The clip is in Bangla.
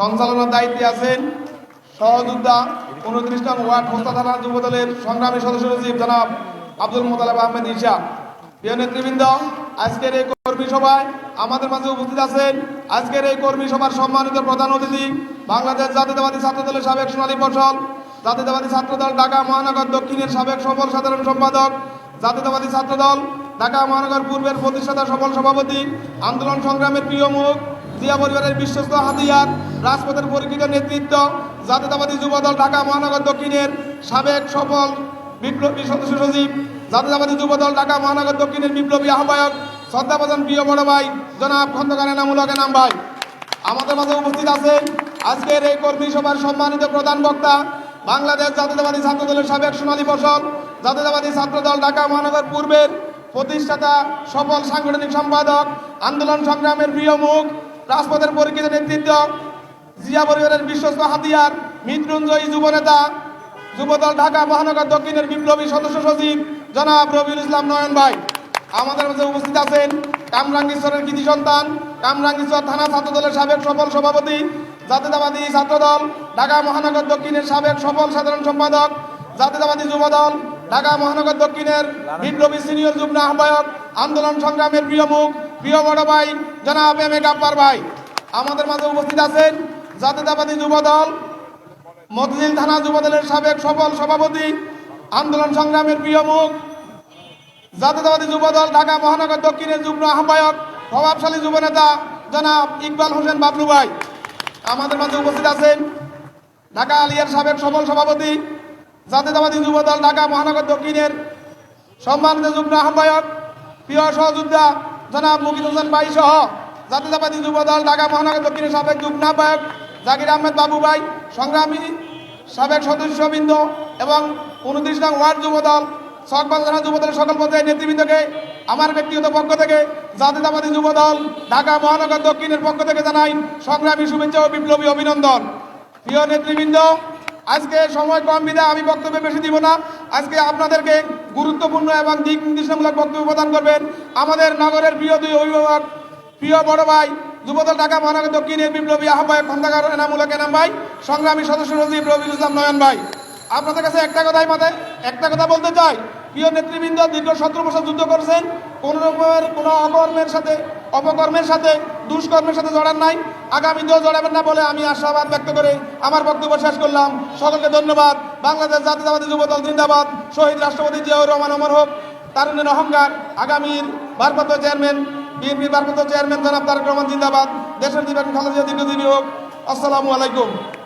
সঞ্চালনার দায়িত্বে আছেন সহযোদ্ধা উনত্রিশ নং ওয়ার্ড হোস্তা থানা যুবদলের সংগ্রামী সদস্য সচিব জনাব আব্দুল মোতালেব আহমেদ ঈশা প্রিয় নেতৃবৃন্দ, আজকের এই কর্মী সভায় আমাদের মাঝে উপস্থিত আছেন আজকের এই কর্মী সভার সম্মানিত প্রধান অতিথি বাংলাদেশ জাতীয়তাবাদী ছাত্র দলের সাবেক সোনালী ফসল, জাতীয়তাবাদী ছাত্রদল ঢাকা মহানগর দক্ষিণের সাবেক সফল সাধারণ সম্পাদক, জাতীয়তাবাদী ছাত্রদল ঢাকা মহানগর পূর্বের প্রতিষ্ঠাতা সফল সভাপতি, আন্দোলন সংগ্রামের প্রিয় মুখ জিয়া পরিবারের বিশ্বস্ত হাতিয়ার, রাজপথের পরিচিত নেতৃত্ব, জাতীয়তাবাদী যুবদল ঢাকা মহানগর দক্ষিণের সাবেক সফল বিপ্লবী সদস্য সচিব, জাতীয়তাবাদী যুবদল ঢাকা মহানগর দক্ষিণের বিপ্লবী আহ্বায়ক, শ্রদ্ধাভাজন প্রিয় বড় ভাই, জনাব খন্দকার এনামুলক নাম ভাই আমাদের মাঝে উপস্থিত আছেন আজকের এই কর্মী সভার সম্মানিত প্রধান বক্তা, বাংলাদেশ জাতীয়তাবাদী ছাত্র দলের সাবেক সোনালী ফসল জাতীয়তাবাদী ছাত্র দল ঢাকা মহানগর পূর্বের প্রতিষ্ঠাতা সফল সাংগঠনিক সম্পাদক, আন্দোলন সংগ্রামের প্রিয় মুখ রাজপথের পরিচিত নেতৃত্ব জিয়া পরিবারের বিশ্বস্ত হাতিয়ার, মৃত্যুঞ্জয়ী যুবনেতা যুবদল ঢাকা মহানগর দক্ষিণের বিপ্লবী সদস্য সচিব জনাব রবিউল ইসলাম নয়ন ভাই। আমাদের মাঝে উপস্থিত আছেন কামরাঙ্গীশ্বরের কৃতি সন্তান, কামরাঙ্গীশ্বর থানা ছাত্র দলের সাবেক সফল সভাপতি, জাতীয়তাবাদী ছাত্রদল, ঢাকা মহানগর দক্ষিণের সাবেক সফল সাধারণ সম্পাদক, জাতীয়তাবাদী যুবদল, ঢাকা মহানগর দক্ষিণের বিপ্লবী সিনিয়র যুগ্ম আহ্বায়ক, আন্দোলন সংগ্রামের প্রিয় মুখ প্রিয় বড় ভাই, জনাব এম এ গাপ্পার ভাই, আমাদের মাঝে উপস্থিত আছেন জাতীয়তাবাদী যুবদল, মতিঝিল থানা যুবদলের সাবেক সফল সভাপতি, আন্দোলন সংগ্রামের প্রিয় মুখ, জাতীয়তাবাদী যুবদল ঢাকা মহানগর দক্ষিণের যুগ্ম আহ্বায়ক, প্রভাবশালী যুবনেতা জনাব ইকবাল হোসেন বাবলু ভাই। আমাদের মাঝে উপস্থিত আছেন ঢাকা আলিয়ার সাবেক সফল সভাপতি, জাতীয়তাবাদী যুবদল ঢাকা মহানগর দক্ষিণের সম্মানিত যুগ্ম আহ্বায়ক, প্রিয় সহযোদ্ধা জনাব মুকিদ হোসেন ভাই সহ জাতীয়তাবাদী যুবদল, ঢাকা মহানগর দক্ষিণের সাবেক যুগ্ম আহ্বায়ক জাকির আহমেদ বাবু ভাই, সংগ্রামী সাবেক সদস্যবৃন্দ এবং উনত্রিশ নং ওয়ার্ড যুবদল থানা যুবদলের সকল পর্যায়ের নেতৃবৃন্দকে, আমার ব্যক্তিগত পক্ষ থেকে জাতীয়তাবাদী যুবদল, ঢাকা মহানগর দক্ষিণের পক্ষ থেকে জানাই সংগ্রামী শুভেচ্ছা ও বিপ্লবী অভিনন্দন। প্রিয় নেতৃবৃন্দ, আজকে সময় কম বিধা আমি বক্তব্যে বেশি দিব না। আজকে আপনাদেরকে গুরুত্বপূর্ণ এবং দিক নির্দেশনামূলক বক্তব্য প্রদান করবেন আমাদের নগরের প্রিয় দুই অভিভাবক, প্রিয় বড় ভাই, যুবদল ঢাকা মহানগর দক্ষিণের বিপ্লবী আহ্বায়ক খন্দকার এনামুলক এনাম ভাই, সংগ্রামী সদস্য সচিব রবিউল ইসলাম নয়ন ভাই। আপনাদের কাছে একটা কথাই মাথায় একটা কথা বলতে চাই। প্রিয় নেতৃবৃন্দ দীর্ঘ সতেরো বছর যুদ্ধ করছেন কোনো রকমের কোনো অকর্মের সাথে অপকর্মের সাথে, দুষ্কর্মের সাথে জড়ান নাই। আগামীতেও জড়াবেন না বলে আমি আশাবাদ ব্যক্ত করে আমার বক্তব্য শেষ করলাম। সকলকে ধন্যবাদ। বাংলাদেশ জাতীয়তাবাদী যুবদল জিন্দাবাদ। শহীদ রাষ্ট্রপতি জিয়াউর রহমান অমর হোক তারুণের অহংকার। আগামীর ভারপ্রাপ্ত চেয়ারম্যান, বিএনপির ভারপ্রাপ্ত চেয়ারম্যান জনাব তারেক রহমান জিন্দাবাদ। দেশের দিবেন খালেদা দীর্ঘদিনী হোক। আসসালামু আলাইকুম।